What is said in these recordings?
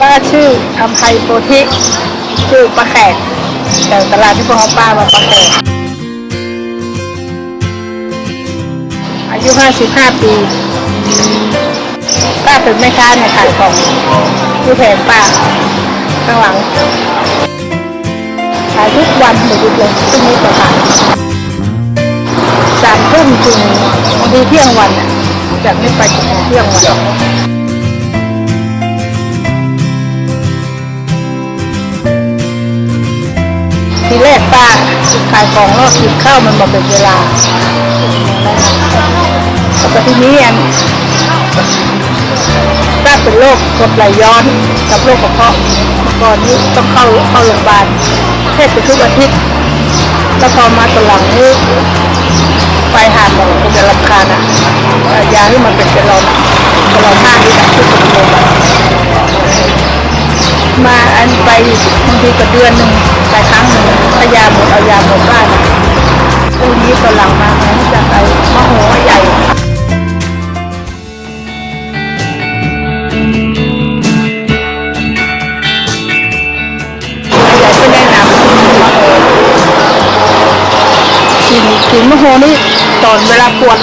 ป้าชื่ออัมไพโพธิชื่อป้าแขกแต่ตลาดที่พวกเขาป้ามาป้าแขกอายุ 55 ปีป้าเป็นแม่ค้าเนี่ยขายของที่แผงป้าข้างหลังขายทุกวันไม่หยุดเลยพรุ่งนี้ก็ขายสามทุ่มถึงบางทีเที่ยงวันน่ะจากนี้ไปถึงเที่ยงวัน ป้าขายของแล้วกินข้าวมันมาเป็นเวลาแต่ทีนี้อันป้าเป็นโรคกรดไหลย้อนกับโรคกระเพาะก่อนนี้ต้องเข้าเข้าโรงพยาบาลแทบจะทุกอาทิตย์แล้วพอมาตอนหลังนี้ไปหาหมอคงจะรำคาญอะยาที่มันเป็นเจลอนเจลอนห้าที่แบบที่เป็นโรงพยมาอันไปบางทีก็เดือนหนึ่งไปครั้งหนึ่ง ถ้ายาหมดเอายาหมดบ้านพรุ่งนี้ตอนหลังมาเนี่ยจะไปมะโหใหญ่ใหญ่ก็แนะนำมะโหกินกินมะโหนี่ตอนเวลาปวด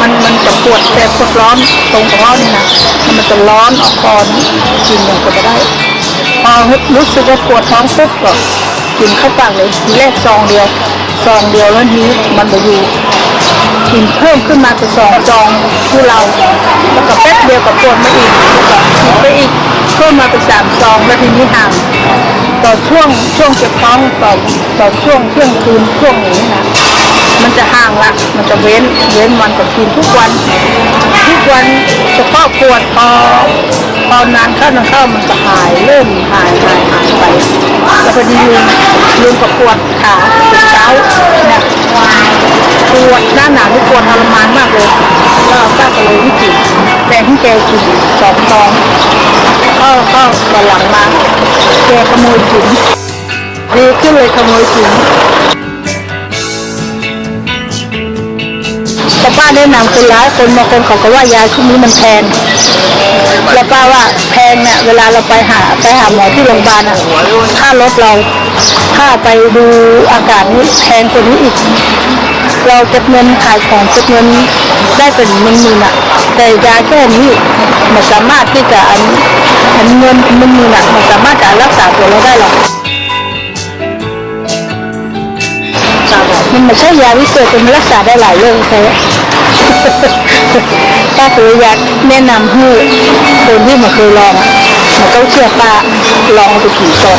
มันมันจะปวดแสบปวดร้อนตรงกระเพานี่นะมันจะร้อนออกคอนกินอย่างก็จะได้พอรู้สึกว่าปวดท้องปุ๊บก็ กินเข้าปากเลยทีแรกซองเดียวซองเดียวแล้วทีนี้มันไปอยู่กินเพิ่มขึ้นมาเป็นสองซองที่เราแล้วก็แป๊บเดียวก็ปวดมาอีกแล้วก็กินไปอีกเพิ่มมาเป็นสามซองแล้วทีนี้ห่างต่อช่วงช่วงเจ็บท้องต่อต่อช่วงเที่ยงคืนช่วงนี้นะมันจะหางละ มันจะเว้นเว้นวันกับกินทุกวัน ทุกวันเฉพาะปวดพอพอนานเข้านานเข้ามันจะหายเริ่มหายหายหายไปแล้วพอดีลืมลืมกับปวดขาปวดเท้าเนี่ยปวดหน้าหนาวนี่ปวดทรมานมากเลยแล้วป้าก็เลยวิจิตแดงที่แกกินสองซองก็ก็ตอนหลังมาแกขโมยกินดีขึ้นเลยขโมยกิน แต่ป้าแนะนำคนร้ายคนบางคนเขาก็ว่ายาชุดนี้มันแพงแล้วป้าว่าแพงเนี่ยเวลาเราไปหาไปหาหมอที่โรงพยาบาลอะค่ารถเราค่าไปดูอาการนี้แพงกว่านี้อีก เราเก็บเงินขายของเก็บเงินได้เป็นหมื่นๆอะแต่ยาแค่นี้มันสามารถที่จะอันอันเงินหมื่นๆอะมันสามารถจะรักษาตัวเราได้หรอกมันไม่ใช่ยาวิเศษแต่มันรักษาได้หลายโรคใช่ไหม ป้าคืออยากแนะนำให้คนที่มาเคยลองมันต้องเชื่อป้าลองไปกี่ซอง